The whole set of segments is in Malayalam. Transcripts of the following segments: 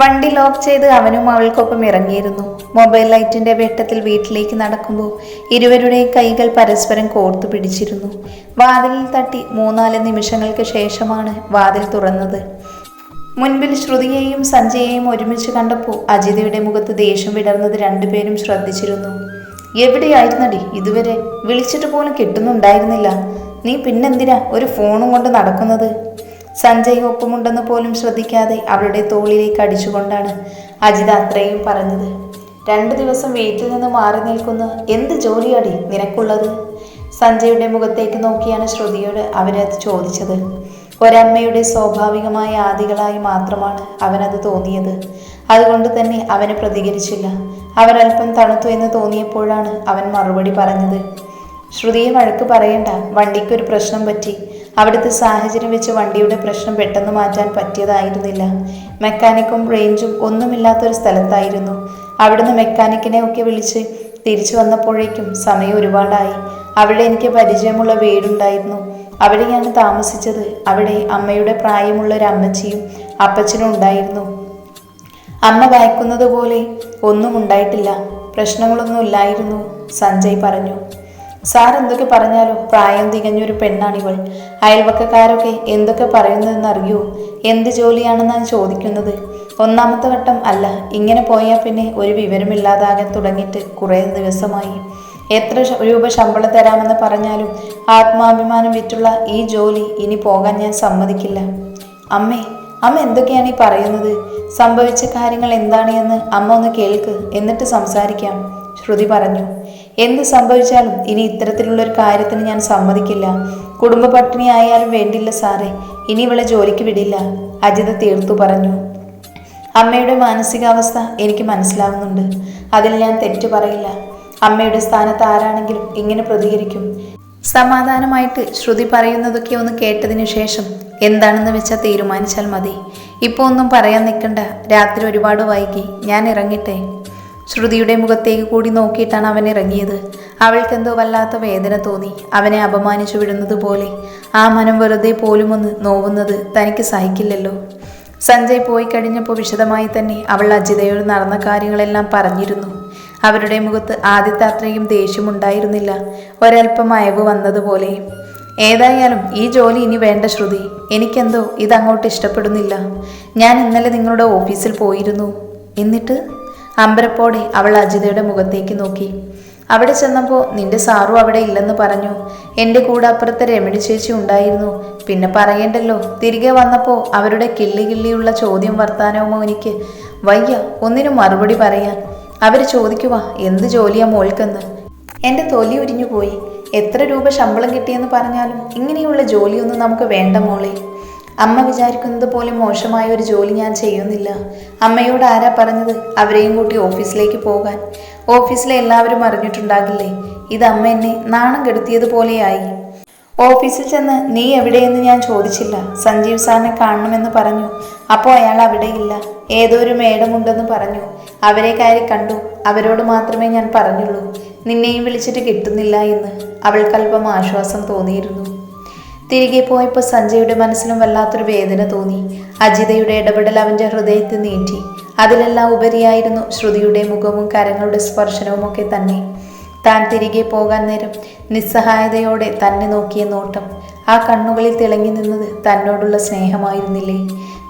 വണ്ടി ലോക്ക് ചെയ്ത് അവനും അവൾക്കൊപ്പം ഇറങ്ങിയിരുന്നു. മൊബൈൽ ലൈറ്റിന്റെ വെട്ടത്തിൽ വീട്ടിലേക്ക് നടക്കുമ്പോൾ ഇരുവരുടെയും കൈകൾ പരസ്പരം കോർത്തു പിടിച്ചിരുന്നു. വാതിലിൽ തട്ടി മൂന്നാൽ നിമിഷങ്ങൾക്ക് ശേഷമാണ് വാതിൽ തുറന്നത്. മുൻപിൽ ശ്രുതിയെയും സഞ്ജയെയും ഒരുമിച്ച് കണ്ടപ്പോൾ അജിതയുടെ മുഖത്ത് ദേഷ്യം വിടർന്നത് രണ്ടുപേരും ശ്രദ്ധിച്ചിരുന്നു. എവിടെയായിരുന്നടി ഇതുവരെ? വിളിച്ചിട്ട് പോലും കിട്ടുന്നുണ്ടായിരുന്നില്ല. നീ പിന്നെന്തിനാ ഒരു ഫോണും കൊണ്ട് നടക്കുന്നത്? സഞ്ജയ് ഒപ്പമുണ്ടെന്ന് പോലും ശ്രദ്ധിക്കാതെ അവളുടെ തോളിലേക്ക് അടിച്ചുകൊണ്ടാണ് അജിത അത്രയും പറഞ്ഞത്. രണ്ടു ദിവസം വീട്ടിൽ നിന്ന് മാറി നിൽക്കുന്ന എന്ത് ജോലിയാടി നിനക്കുള്ളത്? സഞ്ജയുടെ മുഖത്തേക്ക് നോക്കിയാണ് ശ്രുതിയോട് അവരത് ചോദിച്ചത്. ഒരമ്മയുടെ സ്വാഭാവികമായ ആദികളായി മാത്രമാണ് അവനത് തോന്നിയത്. അതുകൊണ്ട് തന്നെ അവന് പ്രതികരിച്ചില്ല. അവരല്പം തണുത്തു എന്ന് തോന്നിയപ്പോഴാണ് അവൻ മറുപടി പറഞ്ഞത്. ശ്രുതിയെ വഴക്ക് പറയണ്ട. വണ്ടിക്കൊരു പ്രശ്നം പറ്റി. അവിടുത്തെ സാഹചര്യം വെച്ച് വണ്ടിയുടെ പ്രശ്നം പെട്ടെന്ന് മാറ്റാൻ പറ്റിയതായിരുന്നില്ല. മെക്കാനിക്കും റേഞ്ചും ഒന്നുമില്ലാത്തൊരു സ്ഥലത്തായിരുന്നു. അവിടുന്ന് മെക്കാനിക്കിനെ ഒക്കെ വിളിച്ച് തിരിച്ചു വന്നപ്പോഴേക്കും സമയം ഒരുപാടായി. അവിടെ എനിക്ക് പരിചയമുള്ള വീടുണ്ടായിരുന്നു. അവിടെ ഞാൻ താമസിച്ചത് അവിടെ അമ്മയുടെ പ്രായമുള്ള ഒരു അമ്മച്ചിയും അപ്പച്ചനും ഉണ്ടായിരുന്നു. അമ്മ വായിക്കുന്നത് പോലെ ഒന്നും ഉണ്ടായിട്ടില്ല. പ്രശ്നങ്ങളൊന്നും ഇല്ലായിരുന്നു സഞ്ജയ് പറഞ്ഞു. സാർ എന്തൊക്കെ പറഞ്ഞാലും പ്രായം തികഞ്ഞൊരു പെണ്ണാണിവൾ അയൽവക്കക്കാരൊക്കെ എന്തൊക്കെ പറയുന്നതെന്നറിയോ? എന്ത് ജോലിയാണെന്നാണ് ചോദിക്കുന്നത്. ഒന്നാമത്തെ വട്ടം അല്ല ഇങ്ങനെ പോയാൽ പിന്നെ ഒരു വിവരമില്ലാതാകാൻ തുടങ്ങിയിട്ട് കുറേ ദിവസമായി. എത്ര രൂപ ശമ്പളം തരാമെന്ന് പറഞ്ഞാലും ആത്മാഭിമാനം വിറ്റുള്ള ഈ ജോലി ഇനി പോകാൻ ഞാൻ സമ്മതിക്കില്ല. അമ്മേ അമ്മ എന്തൊക്കെയാണ് ഈ പറയുന്നത്? സംഭവിച്ച കാര്യങ്ങൾ എന്താണ് എന്ന് അമ്മ ഒന്ന് കേൾക്ക് എന്നിട്ട് സംസാരിക്കാം. ശ്രുതി പറഞ്ഞു. എന്ത് സംഭവിച്ചാലും ഇനി ഇത്തരത്തിലുള്ള ഒരു കാര്യത്തിന് ഞാൻ സമ്മതിക്കില്ല. കുടുംബ പട്ടിണി ആയാലും വേണ്ടില്ല സാറേ. ഇനി ഇവളെ ജോലിക്ക് വിടില്ല. അജിത തീർത്തു പറഞ്ഞു. അമ്മയുടെ മാനസികാവസ്ഥ എനിക്ക് മനസ്സിലാവുന്നുണ്ട്. അതിൽ ഞാൻ തെറ്റു പറയില്ല. അമ്മയുടെ സ്ഥാനത്ത് ആരാണെങ്കിലും ഇങ്ങനെ പ്രതികരിക്കും. സമാധാനമായിട്ട് ശ്രുതി പറയുന്നതൊക്കെ ഒന്ന് കേട്ടതിനു ശേഷം എന്താണെന്ന് വെച്ചാൽ തീരുമാനിച്ചാൽ മതി. ഇപ്പോൾ ഒന്നും പറയാൻ നിൽക്കണ്ട രാത്രി ഒരുപാട് വൈകി. ഞാൻ ഇറങ്ങിട്ടെ. ശ്രുതിയുടെ മുഖത്തേക്ക് കൂടി നോക്കിയിട്ടാണ് അവൻ ഇറങ്ങിയത്. അവൾക്കെന്തോ വല്ലാത്ത വേദന തോന്നി. അവനെ അപമാനിച്ചു വിടുന്നത് പോലെ. ആ മനം വെറുതെ പോലും ഒന്ന് നോവുന്നത് തനിക്ക് സഹിക്കില്ലല്ലോ. സഞ്ജയ് പോയി കഴിഞ്ഞപ്പോൾ വിശദമായി തന്നെ അവൾ അജിതയോട് നടന്ന കാര്യങ്ങളെല്ലാം പറഞ്ഞിരുന്നു. അവരുടെ മുഖത്ത് ആദ്യത്തെ അത്രയും ദേഷ്യമുണ്ടായിരുന്നില്ല. ഒരൽപ്പം അയവ് വന്നതുപോലെ. ഏതായാലും ഈ ജോലി ഇനി വേണ്ട ശ്രുതി. എനിക്കെന്തോ ഇതങ്ങോട്ട് ഇഷ്ടപ്പെടുന്നില്ല. ഞാൻ ഇന്നലെ നിങ്ങളുടെ ഓഫീസിൽ പോയിരുന്നു. എന്നിട്ട്? അമ്പരപ്പോടെ അവൾ അജിതയുടെ മുഖത്തേക്ക് നോക്കി. അവിടെ ചെന്നപ്പോൾ നിന്റെ സാറു അവിടെ ഇല്ലെന്ന് പറഞ്ഞു. എന്റെ കൂടെ അപ്പുറത്തെ രമണി ചേച്ചി ഉണ്ടായിരുന്നു. പിന്നെ പറയണ്ടല്ലോ. തിരികെ വന്നപ്പോൾ അവരുടെ കിള്ളി കിള്ളിയുള്ള ചോദ്യം വർത്താനവുമോ എനിക്ക് വയ്യ. ഒന്നിനും മറുപടി പറയാൻ. അവർ ചോദിക്കുക എന്ത് ജോലിയാ മോൾക്കെന്ന്? എന്റെ തൊലി ഉരിഞ്ഞു പോയി എത്ര രൂപ ശമ്പളം കിട്ടിയെന്ന് പറഞ്ഞാലും ഇങ്ങനെയുള്ള ജോലിയൊന്നും നമുക്ക് വേണ്ട മോളെ. അമ്മ വിചാരിക്കുന്നത് പോലെ മോശമായ ഒരു ജോലി ഞാൻ ചെയ്യുന്നില്ല. അമ്മയോട് ആരാ പറഞ്ഞത് അവരെയും കൂട്ടി ഓഫീസിലേക്ക് പോകാൻ? ഓഫീസിലെ എല്ലാവരും അറിഞ്ഞിട്ടുണ്ടാകില്ലേ? ഇത് അമ്മ എന്നെ നാണം കെടുത്തിയതുപോലെയായി ഓഫീസിൽ ചെന്ന് നീ എവിടെയെന്ന് ഞാൻ ചോദിച്ചില്ല. സഞ്ജീവ് സാറിനെ കാണണമെന്ന് പറഞ്ഞു. അപ്പോൾ അയാൾ അവിടെയില്ല. ഏതോ ഒരു മേഡമുണ്ടെന്ന് പറഞ്ഞു. അവരെ കയറി കണ്ടു. അവരോട് മാത്രമേ ഞാൻ പറഞ്ഞുള്ളൂ. നിന്നെയും വിളിച്ചിട്ട് കിട്ടുന്നില്ല എന്ന്. അവൾക്കല്പം ആശ്വാസം തോന്നിയിരുന്നു. തിരികെ പോയപ്പോൾ സഞ്ജയുടെ മനസ്സിലും വല്ലാത്തൊരു വേദന തോന്നി. അജിതയുടെ ഇടപെടൽ അവന്റെ ഹൃദയത്തിൽ നീട്ടി. അതിലെല്ലാം ഉപരിയായിരുന്നു ശ്രുതിയുടെ മുഖവും കരങ്ങളുടെ സ്പർശനവും ഒക്കെ തന്നെ. താൻ തിരികെ പോകാൻ നേരം നിസ്സഹായതയോടെ തന്നെ നോക്കിയ നോട്ടം. ആ കണ്ണുകളിൽ തിളങ്ങി നിന്നത് തന്നോടുള്ള സ്നേഹമായിരുന്നില്ലേ?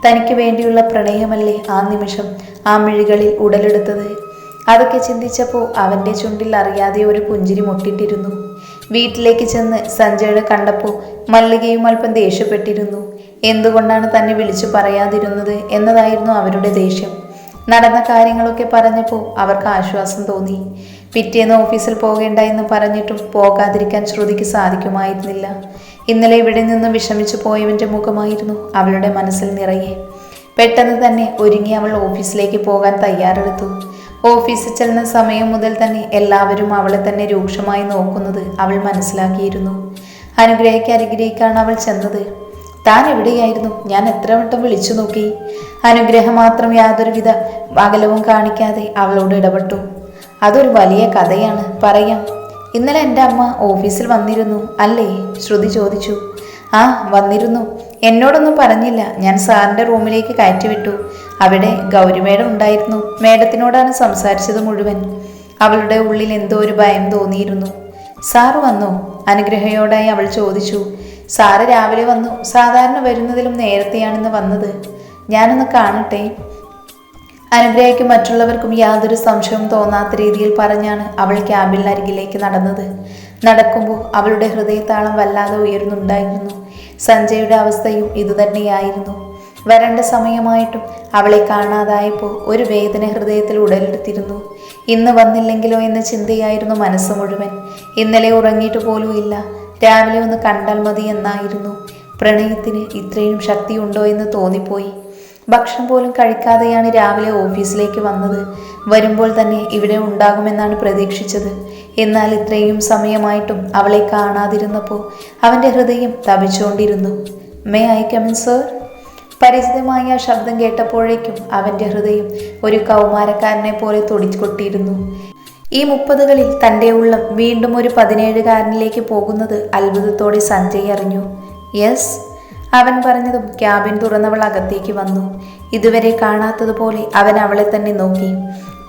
തനിക്ക് വേണ്ടിയുള്ള പ്രണയമല്ലേ ആ നിമിഷം ആ മിഴികളിൽ ഉടലെടുത്തത്? അതൊക്കെ ചിന്തിച്ചപ്പോൾ അവന്റെ ചുണ്ടിൽ അറിയാതെ ഒരു പുഞ്ചിരി മുട്ടിട്ടിരുന്നു. വീട്ടിലേക്ക് ചെന്ന് സഞ്ജയുടെ കണ്ടപ്പോൾ മല്ലികയും അല്പം ദേഷ്യപ്പെട്ടിരുന്നു. എന്തുകൊണ്ടാണ് തന്നെ വിളിച്ചു പറയാതിരുന്നത് എന്നതായിരുന്നു അവരുടെ ദേഷ്യം. നടന്ന കാര്യങ്ങളൊക്കെ പറഞ്ഞപ്പോൾ അവർക്ക് ആശ്വാസം തോന്നി. പിറ്റേന്ന് ഓഫീസിൽ പോകേണ്ട എന്ന് പറഞ്ഞിട്ടും പോകാതിരിക്കാൻ ശ്രുതിക്ക് സാധിക്കുമായിരുന്നില്ല. ഇന്നലെ ഇവിടെ നിന്ന് വിഷമിച്ചു പോയവന്റെ മുഖമായിരുന്നു അവളുടെ മനസ്സിൽ നിറയെ. പെട്ടെന്ന് തന്നെ ഒരുങ്ങി അവൾ ഓഫീസിലേക്ക് പോകാൻ തയ്യാറെടുത്തു. ഓഫീസിൽ ചെല്ലുന്ന സമയം മുതൽ തന്നെ എല്ലാവരും അവളെ തന്നെ രൂക്ഷമായി നോക്കുന്നത് അവൾ മനസ്സിലാക്കിയിരുന്നു. അനുഗ്രഹിക്ക് അനുഗ്രഹിക്കാണ് അവൾ ചെന്നത് താൻ എവിടെയായിരുന്നു? ഞാൻ എത്ര വട്ടം വിളിച്ചു നോക്കി? അനുഗ്രഹം മാത്രം യാതൊരുവിധ അകലവും കാണിക്കാതെ അവളോട് ഇടപെട്ടു. അതൊരു വലിയ കഥയാണ് പറയാം. ഇന്നലെ എന്റെ അമ്മ ഓഫീസിൽ വന്നിരുന്നു അല്ലേ? ശ്രുതി ചോദിച്ചു. ആ വന്നിരുന്നു. എന്നോടൊന്നും പറഞ്ഞില്ല. ഞാൻ സാറിന്റെ റൂമിലേക്ക് കയറ്റിവിട്ടു. അവിടെ ഗൗരി മേഡം ഉണ്ടായിരുന്നു. മേഡത്തിനോടാണ് സംസാരിച്ചത് മുഴുവൻ. അവളുടെ ഉള്ളിൽ എന്തോ ഒരു ഭയം തോന്നിയിരുന്നു. സാറ് വന്നു? അനുഗ്രഹയോടായി അവൾ ചോദിച്ചു. സാറ് രാവിലെ വന്നു. സാധാരണ വരുന്നതിലും നേരത്തെയാണെന്ന് വന്നത്. ഞാനൊന്ന് കാണട്ടെ? അനുഗ്രഹയ്ക്കും മറ്റുള്ളവർക്കും യാതൊരു സംശയവും തോന്നാത്ത രീതിയിൽ പറഞ്ഞാണ് അവൾ ക്യാബിനരികിലേക്ക് നടന്നത്. നടക്കുമ്പോൾ അവളുടെ ഹൃദയത്താളം വല്ലാതെ ഉയർന്നുണ്ടായിരുന്നു സഞ്ജയുടെ അവസ്ഥയും ഇതുതന്നെയായിരുന്നു. വരണ്ട സമയമായിട്ടും അവളെ കാണാതായപ്പോൾ ഒരു വേദന ഹൃദയത്തിൽ ഉടലെടുത്തിരുന്നു. ഇന്ന് വന്നില്ലെങ്കിലോ എന്ന ചിന്തയായിരുന്നു മനസ്സ് മുഴുവൻ. ഇന്നലെ ഉറങ്ങിയിട്ട് പോലും ഇല്ല. രാവിലെ ഒന്ന് കണ്ടാൽ മതി എന്നായിരുന്നു. പ്രണയത്തിന് ഇത്രയും ശക്തിയുണ്ടോ എന്ന് തോന്നിപ്പോയി. ഭക്ഷണം പോലും കഴിക്കാതെയാണ് രാവിലെ ഓഫീസിലേക്ക് വന്നത്. വരുമ്പോൾ തന്നെ ഇവിടെ ഉണ്ടാകുമെന്നാണ് പ്രതീക്ഷിച്ചത്. എന്നാൽ ഇത്രയും സമയമായിട്ടും അവളെ കാണാതിരുന്നപ്പോൾ അവന്റെ ഹൃദയം തപിച്ചുകൊണ്ടിരുന്നു may I come in sir പരിചിതമായ ശബ്ദം കേട്ടപ്പോഴേക്കും അവന്റെ ഹൃദയം ഒരു കൗമാരക്കാരനെ പോലെ തൊടിക്കൊട്ടിയിരുന്നു ഈ മുപ്പതുകളിൽ തന്റെ ഉള്ളം വീണ്ടും ഒരു പതിനേഴുകാരനിലേക്ക് പോകുന്നത് അത്ഭുതത്തോടെ സഞ്ജയ് അറിഞ്ഞു. യെസ് അവൻ പറഞ്ഞതും ക്യാബിൻ തുറന്നവൾ അകത്തേക്ക് വന്നു. ഇതുവരെ കാണാത്തതുപോലെ അവൻ അവളെ തന്നെ നോക്കി.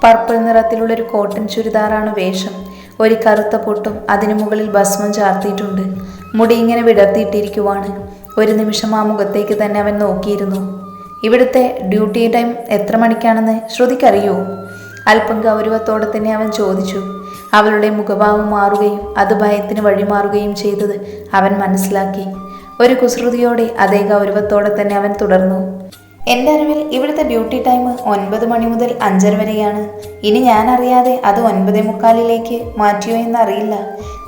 പർപ്പിൾ നിറത്തിലുള്ള ഒരു കോട്ടൺ ചുരിദാറാണ് വേഷം. ഒരു കറുത്ത പൊട്ടും അതിനു മുകളിൽ ഭസ്മം ചാർത്തിയിട്ടുണ്ട്. മുടി ഇങ്ങനെ വിടർത്തിയിട്ടിരിക്കുവാണ്. ഒരു നിമിഷം ആ മുഖത്തേക്ക് തന്നെ അവൻ നോക്കിയിരുന്നു. ഇവിടുത്തെ ഡ്യൂട്ടി ടൈം എത്ര മണിക്കാണെന്ന് ശ്രുതിക്കറിയോ? അല്പം ഗൗരവത്തോടെ തന്നെ അവൻ ചോദിച്ചു. അവളുടെ മുഖഭാവം മാറുകയും അത് ഭയത്തിന് വഴിമാറുകയും ചെയ്തത് അവൻ മനസ്സിലാക്കി. ഒരു കുസൃതിയോടെ അതേ ഗൗരവത്തോടെ തന്നെ അവൻ തുടർന്നു. എന്റെ അറിവിൽ ഇവിടുത്തെ ഡ്യൂട്ടി ടൈം ഒൻപത് മണി മുതൽ അഞ്ചര വരെയാണ്. ഇനി ഞാൻ അറിയാതെ അത് ഒൻപതേ മുക്കാലിലേക്ക് മാറ്റിയോ എന്നറിയില്ല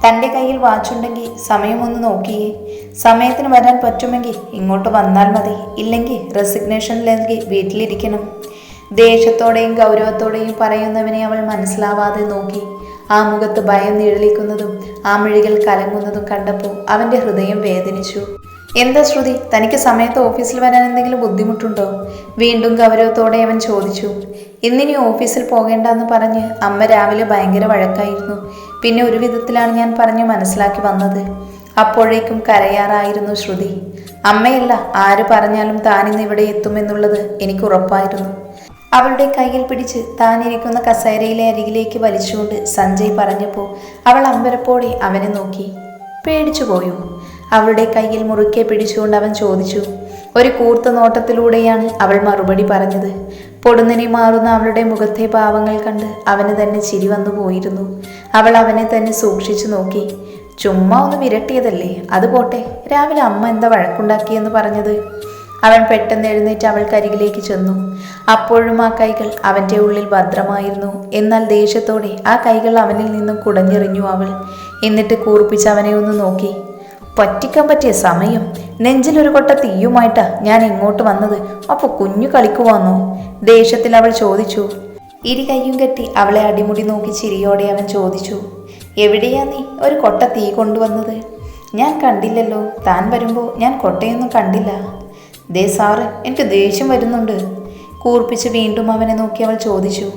തന്റെ കയ്യിൽ വാച്ചുണ്ടെങ്കിൽ സമയമൊന്ന് നോക്കിയേ. സമയത്തിന് വരാൻ പറ്റുമെങ്കിൽ ഇങ്ങോട്ട് വന്നാൽ മതി. ഇല്ലെങ്കിൽ റെസിഗ്നേഷൻ നൽകി വീട്ടിലിരിക്കണം. ദേഷ്യത്തോടെയും ഗൗരവത്തോടെയും പറയുന്നവനെ അവൾ മനസ്സിലാവാതെ നോക്കി. ആ മുഖത്ത് ഭയം നിഴലിക്കുന്നതും ആ മിഴികൾ കലങ്ങുന്നതും കണ്ടപ്പോൾ അവന്റെ ഹൃദയം വേദനിച്ചു. എന്താ ശ്രുതി തനിക്ക് സമയത്ത് ഓഫീസിൽ വരാൻ എന്തെങ്കിലും ബുദ്ധിമുട്ടുണ്ടോ? വീണ്ടും ഗൗരവത്തോടെ അവൻ ചോദിച്ചു. ഇന്നിനി ഓഫീസിൽ പോകേണ്ടെന്ന് പറഞ്ഞ് അമ്മ രാവിലെ ഭയങ്കര വഴക്കായിരുന്നു. പിന്നെ ഒരു വിധത്തിലാണ് ഞാൻ പറഞ്ഞു മനസ്സിലാക്കി വന്നത്. അപ്പോഴേക്കും കരയാറായിരുന്നു ശ്രുതി. അമ്മയല്ല ആര് പറഞ്ഞാലും താനിന്ന് ഇവിടെ എത്തുമെന്നുള്ളത് എനിക്ക് ഉറപ്പായിരുന്നു. അവളുടെ കയ്യിൽ പിടിച്ച് താനിരിക്കുന്ന കസേരയിലെ അരികിലേക്ക് വലിച്ചുകൊണ്ട് സഞ്ജയ് പറഞ്ഞപ്പോൾ അവൾ അമ്പരപ്പോടെ അവനെ നോക്കി. പേടിച്ചു പോയോ? അവളുടെ കയ്യിൽ മുറുക്കെ പിടിച്ചുകൊണ്ട് അവൻ ചോദിച്ചു. ഒരു കൂർത്ത നോട്ടത്തിലൂടെയാണ് അവൾ മറുപടി പറഞ്ഞത്. പൊടുന്നനെ മാറുന്ന അവളുടെ മുഖത്തെ ഭാവങ്ങൾ കണ്ട് അവന് തന്നെ ചിരി വന്നു പോയിരുന്നു. അവൾ അവനെ തന്നെ സൂക്ഷിച്ചു നോക്കി. ചുമ്മാ ഒന്ന് വിരട്ടിയതല്ലേ? അത് പോട്ടെ. രാവിലെ അമ്മ എന്താ വഴക്കുണ്ടാക്കിയെന്ന് പറഞ്ഞത്? അവൻ പെട്ടെന്ന് എഴുന്നേറ്റ് അവൾക്കരികിലേക്ക് ചെന്നു. അപ്പോഴും ആ കൈകൾ അവന്റെ ഉള്ളിൽ ഭദ്രമായിരുന്നു. എന്നാൽ ദേഷ്യത്തോടെ ആ കൈകൾ അവനിൽ നിന്നും കുടഞ്ഞെറിഞ്ഞു അവൾ. എന്നിട്ട് കൂർപ്പിച്ച് അവനെ ഒന്ന് നോക്കി. പറ്റിക്കാൻ പറ്റിയ സമയം. നെഞ്ചിലൊരു കൊട്ട തീയുമായിട്ടാ ഞാൻ ഇങ്ങോട്ട് വന്നത്. അപ്പോൾ കുഞ്ഞു കളിക്കുവാന്നോ? ദേഷ്യത്തിൽ അവൾ ചോദിച്ചു. ഇരു കൈയും കെട്ടി അവളെ അടിമുടി നോക്കി ചിരിയോടെ അവൻ ചോദിച്ചു. എവിടെയാ നീ ഒരു കൊട്ട തീ കൊണ്ടുവന്നത്? ഞാൻ കണ്ടില്ലല്ലോ. താൻ വരുമ്പോൾ ഞാൻ കൊട്ടയൊന്നും കണ്ടില്ല. ദേ സാറ് എനിക്ക് ദേഷ്യം വരുന്നുണ്ട്. കൂർപ്പിച്ച് വീണ്ടും അവനെ നോക്കി അവൾ ചോദിച്ചു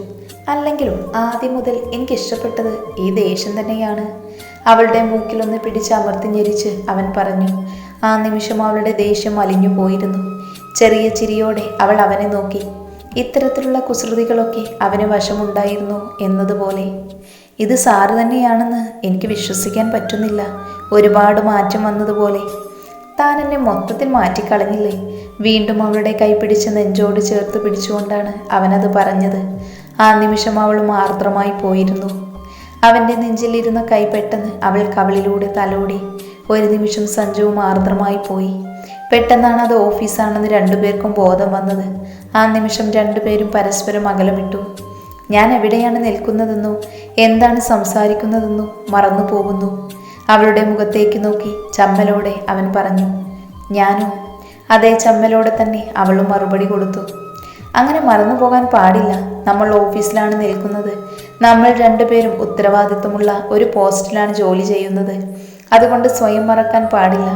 അല്ലെങ്കിലും ആദ്യം മുതൽ എനിക്ക് ഇഷ്ടപ്പെട്ടത് ഈ ദേഷ്യം തന്നെയാണ്. അവളുടെ മൂക്കിലൊന്ന് പിടിച്ച് അമർത്തി ഞെരിച്ച് അവൻ പറഞ്ഞു ആ നിമിഷം അവളുടെ ദേഷ്യം അലിഞ്ഞു പോയിരുന്നു. ചെറിയ ചിരിയോടെ അവൾ അവനെ നോക്കി ഇത്തരത്തിലുള്ള കുസൃതികളൊക്കെ അവന് വശമുണ്ടായിരുന്നു എന്നതുപോലെ. ഇത് സാറ് തന്നെയാണെന്ന് എനിക്ക് വിശ്വസിക്കാൻ പറ്റുന്നില്ല. ഒരുപാട് മാറ്റം വന്നതുപോലെ. താൻ എന്നെ മൊത്തത്തിൽ മാറ്റിക്കളഞ്ഞില്ലേ? വീണ്ടും അവളുടെ കൈ പിടിച്ച് നെഞ്ചോട് ചേർത്ത് പിടിച്ചുകൊണ്ടാണ് അവനത് പറഞ്ഞത്. ആ നിമിഷം അവൾ ആർദ്രമായി പോയിരുന്നു. അവന്റെ നെഞ്ചിലിരുന്ന കൈ പെട്ടെന്ന് അവൾ കവളിലൂടെ തലോടി. ഒരു നിമിഷം സഞ്ജുവും ആർദ്രമായി പോയി. പെട്ടെന്നാണ് അത് ഓഫീസാണെന്ന് രണ്ടുപേർക്കും ബോധം വന്നത്. ആ നിമിഷം രണ്ടുപേരും പരസ്പരം അകലമിട്ടു. ഞാൻ എവിടെയാണ് നിൽക്കുന്നതെന്നോ എന്താണ് സംസാരിക്കുന്നതെന്നോ മറന്നു പോകുന്നു അവളുടെ മുഖത്തേക്ക് നോക്കി ചമ്മലോടെ അവൻ പറഞ്ഞു ഞാനും അതേ ചമ്മലോടെ തന്നെ അവളും മറുപടി കൊടുത്തു. അങ്ങനെ മറന്നു പോകാൻ പാടില്ല. നമ്മൾ ഓഫീസിലാണ് നിൽക്കുന്നത്. നമ്മൾ രണ്ടുപേരും ഉത്തരവാദിത്വമുള്ള ഒരു പോസ്റ്റിലാണ് ജോലി ചെയ്യുന്നത്. അതുകൊണ്ട് സ്വയം മറക്കാൻ പാടില്ല.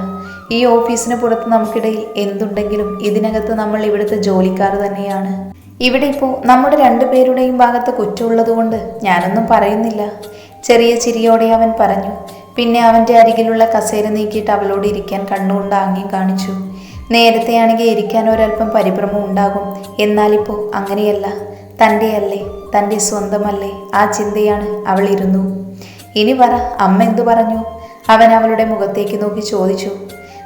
ഈ ഓഫീസിന് പുറത്ത് നമുക്കിടയിൽ എന്തുണ്ടെങ്കിലും ഇതിനകത്ത് നമ്മൾ ഇവിടുത്തെ ജോലിക്കാർ തന്നെയാണ്. ഇവിടെ ഇപ്പോൾ നമ്മുടെ രണ്ടുപേരുടെയും ഭാഗത്ത് കുറ്റമുള്ളതുകൊണ്ട് ഞാനൊന്നും പറയുന്നില്ല. ചെറിയ ചിരിയോടെ അവൻ പറഞ്ഞു പിന്നെ അവന്റെ അരികിലുള്ള കസേര നീക്കിയിട്ട് അവളോട് ഇരിക്കാൻ കണ്ണുകൊണ്ട് ആംഗ്യം കാണിച്ചു. നേരത്തെയാണെങ്കിൽ ഇരിക്കാൻ ഒരല്പം പരിഭ്രമം ഉണ്ടാകും. എന്നാലിപ്പോൾ അങ്ങനെയല്ല. തന്റെ അല്ലേ തന്റെ സ്വന്തമല്ലേ. ആ ചിന്തയാണ് അവൾ ഇരുന്നു. ഇനി പറ അമ്മ എന്തു പറഞ്ഞു? അവൻ അവളുടെ മുഖത്തേക്ക് നോക്കി ചോദിച്ചു.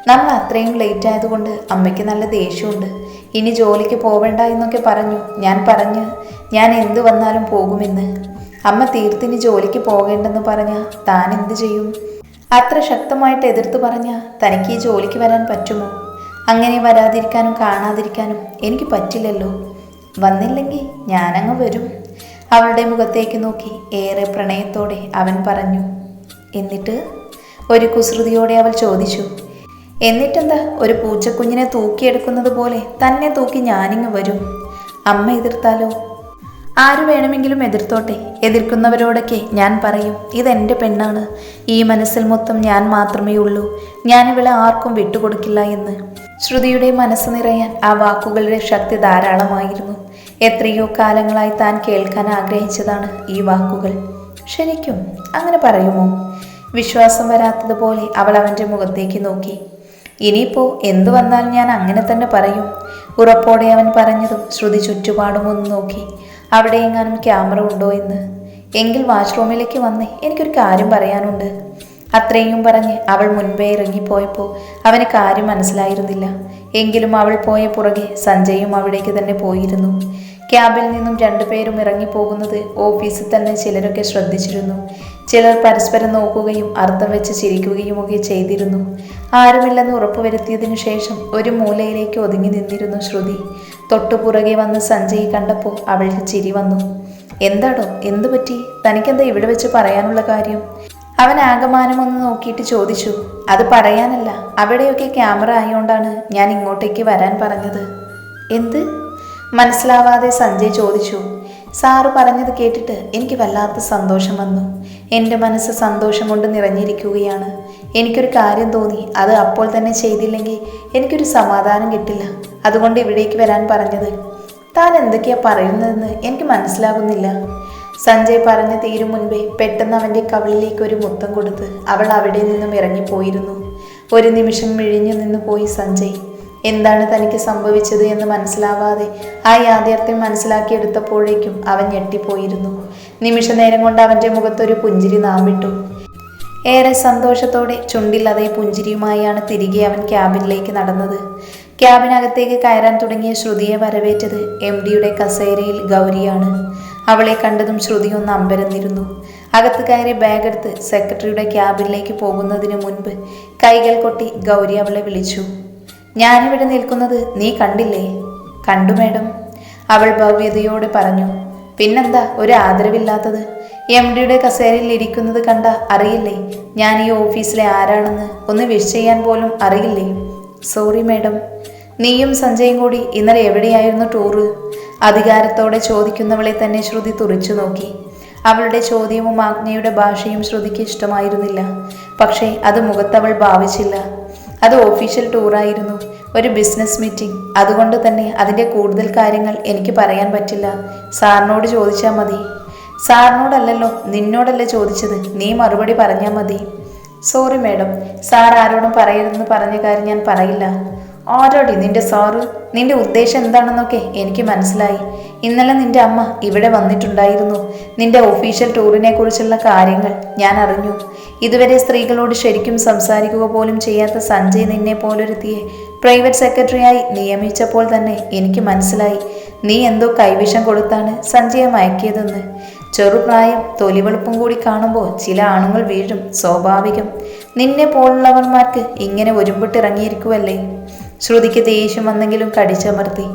നമ്മൾ അത്രയും ലേറ്റ് ആയതുകൊണ്ട് അമ്മയ്ക്ക് നല്ല ദേഷ്യമുണ്ട്. ഇനി ജോലിക്ക് പോവേണ്ട എന്നൊക്കെ പറഞ്ഞു. ഞാൻ പറഞ്ഞ് ഞാൻ എന്തു വന്നാലും പോകുമെന്ന്. അമ്മ തീർത്തിന് ജോലിക്ക് പോകേണ്ടെന്ന് പറഞ്ഞ താൻ എന്ത് ചെയ്യും? അത്ര ശക്തമായിട്ട് എതിർത്ത് പറഞ്ഞ തനിക്ക് ഈ ജോലിക്ക് വരാൻ പറ്റുമോ? അങ്ങനെ വരാതിരിക്കാനും കാണാതിരിക്കാനും എനിക്ക് പറ്റില്ലല്ലോ. വന്നില്ലെങ്കിൽ ഞാനങ്ങ് വരും. അവളുടെ മുഖത്തേക്ക് നോക്കി ഏറെ പ്രണയത്തോടെ അവൻ പറഞ്ഞു. എന്നിട്ട്? ഒരു കുസൃതിയോടെ അവൾ ചോദിച്ചു. എന്നിട്ടെന്താ ഒരു പൂച്ചക്കുഞ്ഞിനെ തൂക്കിയെടുക്കുന്നത് പോലെ തന്നെ തൂക്കി ഞാനിങ്ങ് വരും. അമ്മ എതിർത്താലോ? ആര് വേണമെങ്കിലും എതിർത്തോട്ടെ. എതിർക്കുന്നവരോടൊക്കെ ഞാൻ പറയും ഇതെന്റെ പെണ്ണാണ്. ഈ മനസ്സിൽ മൊത്തം ഞാൻ മാത്രമേ ഉള്ളൂ. ഞാൻ ഇവളെ ആർക്കും വിട്ടുകൊടുക്കില്ല എന്ന്. ശ്രുതിയുടെ മനസ്സ് നിറയാൻ ആ വാക്കുകളുടെ ശക്തി ധാരാളമായിരുന്നു. എത്രയോ കാലങ്ങളായി താൻ കേൾക്കാൻ ആഗ്രഹിച്ചതാണ് ഈ വാക്കുകൾ. ശരിക്കും അങ്ങനെ പറയുമോ? വിശ്വാസം വരാത്തതുപോലെ അവൾ അവന്റെ മുഖത്തേക്ക് നോക്കി. ഇനിയിപ്പോ എന്തു വന്നാൽ ഞാൻ അങ്ങനെ തന്നെ പറയും? ഉറപ്പോടെ അവൻ പറഞ്ഞതും ശ്രുതി ചുറ്റുപാടുമൊന്ന് നോക്കി. അവിടെ എങ്ങാനും ക്യാമറ ഉണ്ടോ എന്ന്? എങ്കിൽ വാഷ്റൂമിലേക്ക് വന്ന് എനിക്കൊരു കാര്യം പറയാനുണ്ട്. അത്രയും പറഞ്ഞ് അവൾ മുൻപേ ഇറങ്ങിപ്പോയപ്പോൾ അവന് കാര്യം മനസ്സിലായിരുന്നില്ല. എങ്കിലും അവൾ പോയ പുറകെ സഞ്ജയും അവിടേക്ക് തന്നെ പോയിരുന്നു. ക്യാബിൽ നിന്നും രണ്ടുപേരും ഇറങ്ങിപ്പോകുന്നത് ഓഫീസിൽ തന്നെ ചിലരൊക്കെ ശ്രദ്ധിച്ചിരുന്നു. ചിലർ പരസ്പരം നോക്കുകയും അർത്ഥം വെച്ച് ചിരിക്കുകയുമൊക്കെ ചെയ്തിരുന്നു. ആരുമില്ലെന്ന് ഉറപ്പുവരുത്തിയതിനു ശേഷം ഒരു മൂലയിലേക്ക് ഒതുങ്ങി നിന്നിരുന്നു ശ്രുതി. തൊട്ടുപുറകെ വന്ന് സഞ്ജയ് കണ്ടപ്പോൾ അവൾക്ക് ചിരി വന്നു. എന്താടോ എന്തു പറ്റി? തനിക്കെന്താ ഇവിടെ വെച്ച് പറയാനുള്ള കാര്യം? അവൻ ആകമാനം ഒന്ന് നോക്കിയിട്ട് ചോദിച്ചു. അത് പറയാനല്ല അവിടെയൊക്കെ ക്യാമറ ആയതുകൊണ്ടാണ് ഞാൻ ഇങ്ങോട്ടേക്ക് വരാൻ പറഞ്ഞത്. എന്ത്? മനസ്സിലാവാതെ സഞ്ജയ് ചോദിച്ചു. സാറ് പറഞ്ഞത് കേട്ടിട്ട് എനിക്ക് വല്ലാത്ത സന്തോഷം വന്നു. എന്റെ മനസ്സ് സന്തോഷം കൊണ്ട് നിറഞ്ഞിരിക്കുകയാണ്. എനിക്കൊരു കാര്യം തോന്നി. അത് അപ്പോൾ തന്നെ ചെയ്തില്ലെങ്കിൽ എനിക്കൊരു സമാധാനം കിട്ടില്ല. അതുകൊണ്ട് ഇവിടേക്ക് വരാൻ പറഞ്ഞത്. താൻ എന്തൊക്കെയാ പറയുന്നതെന്ന് എനിക്ക് മനസ്സിലാകുന്നില്ല. സഞ്ജയ് പറഞ്ഞു തീരും മുൻപേ പെട്ടെന്ന് അവന്റെ കവിളിലേക്ക് ഒരു മുത്തം കൊടുത്ത് അവൾ അവിടെ നിന്നും ഇറങ്ങിപ്പോയിരുന്നു. ഒരു നിമിഷം മിഴിഞ്ഞു നിന്ന് പോയി സഞ്ജയ്. എന്താണ് തനിക്ക് സംഭവിച്ചത് എന്ന് മനസ്സിലാവാതെ ആ യാഥാർത്ഥ്യം മനസ്സിലാക്കിയെടുത്തപ്പോഴേക്കും അവൻ ഞെട്ടിപ്പോയിരുന്നു. നിമിഷ നേരം കൊണ്ട് അവന്റെ മുഖത്തൊരു പുഞ്ചിരി നാമിട്ടു ഏറെ സന്തോഷത്തോടെ ചുണ്ടിൽ അതേ പുഞ്ചിരിയുമായാണ് തിരികെ അവൻ ക്യാബിനിലേക്ക് നടന്നത്. ക്യാബിനകത്തേക്ക് കയറാൻ തുടങ്ങിയ ശ്രുതിയെ വരവേറ്റത് എം ഡിയുടെ കസേരയിൽ ഗൗരിയാണ്. അവളെ കണ്ടതും ശ്രുതി ഒന്ന് അമ്പരന്നിരുന്നു. അകത്ത് കയറി ബാഗ് എടുത്ത് സെക്രട്ടറിയുടെ ക്യാബിനിലേക്ക് പോകുന്നതിന് മുൻപ് കൈകൾ കൊട്ടി ഗൗരി അവളെ വിളിച്ചു. ഞാനിവിടെ നിൽക്കുന്നത് നീ കണ്ടില്ലേ? കണ്ടു മേഡം. അവൾ ഭവ്യതയോട് പറഞ്ഞു പിന്നെന്താ? ഒരു ആദരവില്ലാത്തത്. എം ഡിയുടെ കസേരയിൽ ഇരിക്കുന്നത് കണ്ട അറിയില്ലേ? ഞാൻ ഈ ഓഫീസിലെ ആരാണെന്ന് ഒന്ന് വിഷ് ചെയ്യാൻ പോലും അറിയില്ലേ? Sorry madam. നീയും സഞ്ജയും കൂടി ഇന്നലെ എവിടെയായിരുന്നു ടൂറ് അധികാരത്തോടെ ചോദിക്കുന്നവളെ തന്നെ ശ്രുതി തുറിച്ചു നോക്കി. അവളുടെ ചോദ്യവും ആജ്ഞയുടെ ഭാഷയും ശ്രുതിക്ക് ഇഷ്ടമായിരുന്നില്ല. പക്ഷേ അത് മുഖത്തവൾ ഭാവിച്ചില്ല. അത് ഓഫീഷ്യൽ ടൂറായിരുന്നു ഒരു ബിസിനസ് മീറ്റിംഗ് അതുകൊണ്ട് തന്നെ അതിന്റെ കൂടുതൽ കാര്യങ്ങൾ എനിക്ക് പറയാൻ പറ്റില്ല. സാറിനോട് ചോദിച്ചാൽ മതി. സാറിനോടല്ലല്ലോ നിന്നോടല്ലേ ചോദിച്ചത്. നീ മറുപടി പറഞ്ഞാൽ മതി. സോറി മാഡം സാർ ആരോടും പറയരുതെന്ന് പറഞ്ഞ കാര്യം ഞാൻ പറയില്ല. ആരോടി നിന്റെ സാറു? നിന്റെ ഉദ്ദേശം എന്താണെന്നൊക്കെ എനിക്ക് മനസ്സിലായി. ഇന്നലെ നിന്റെ അമ്മ ഇവിടെ വന്നിട്ടുണ്ടായിരുന്നു. നിന്റെ ഒഫീഷ്യൽ ടൂറിനെ കുറിച്ചുള്ള കാര്യങ്ങൾ ഞാൻ അറിഞ്ഞു. ഇതുവരെ സ്ത്രീകളോട് ശരിക്കും സംസാരിക്കുക പോലും ചെയ്യാത്ത സഞ്ജയ് നിന്നെ പോലൊരുത്തിയെ പ്രൈവറ്റ് സെക്രട്ടറിയായി നിയമിച്ചപ്പോൾ തന്നെ എനിക്ക് മനസ്സിലായി. നീ എന്തോ കൈവിഷം കൊടുത്താണ് സഞ്ജയെ മയക്കിയതെന്ന്. ചെറുപ്രായം തൊലിവെളുപ്പും കൂടി കാണുമ്പോൾ ചില ആണുങ്ങൾ വീഴും സ്വാഭാവികം. നിന്നെ പോലുള്ളവന്മാർക്ക് ഇങ്ങനെ ഒരുമ്പിട്ടിറങ്ങിയിരിക്കുവല്ലേ? ശ്രുതിക്ക് ദേഷ്യം വന്നെങ്കിലും കടിച്ചമർത്തി.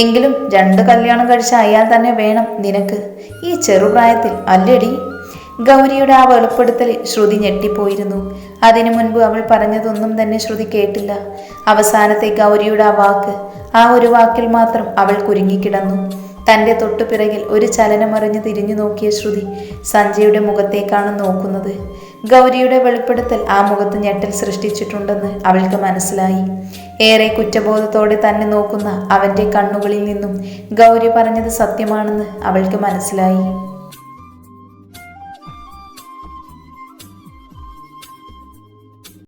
എങ്കിലും രണ്ട് കല്യാണം കഴിച്ച അയാൾ തന്നെ വേണം നിനക്ക്. ഈ ചെറുപ്രായത്തിൽ അല്ലടി. ഗൗരിയുടെ ആ വെളുപ്പെടുത്തലിൽ ശ്രുതി ഞെട്ടിപ്പോയിരുന്നു. അതിനു മുൻപ് അവൾ പറഞ്ഞതൊന്നും തന്നെ ശ്രുതി കേട്ടില്ല. അവസാനത്തെ ഗൗരിയുടെ ആ വാക്ക് ആ ഒരു വാക്കിൽ മാത്രം അവൾ കുരുങ്ങിക്കിടന്നു. തന്റെ തൊട്ടുപിറകിൽ ഒരു ചലനമറിഞ്ഞ് തിരിഞ്ഞു നോക്കിയ ശ്രുതി സഞ്ജയുടെ മുഖത്തേക്കാണ് നോക്കുന്നത്. ഗൗരിയുടെ വെളിപ്പെടുത്തൽ ആ മുഖത്ത് ഞെട്ടൽ സൃഷ്ടിച്ചിട്ടുണ്ടെന്ന് അവൾക്ക് മനസ്സിലായി. ഏറെ കുറ്റബോധത്തോടെ തന്നെ നോക്കുന്ന അവന്റെ കണ്ണുകളിൽ നിന്നും ഗൗരി പറഞ്ഞത് സത്യമാണെന്ന് അവൾക്ക് മനസ്സിലായി.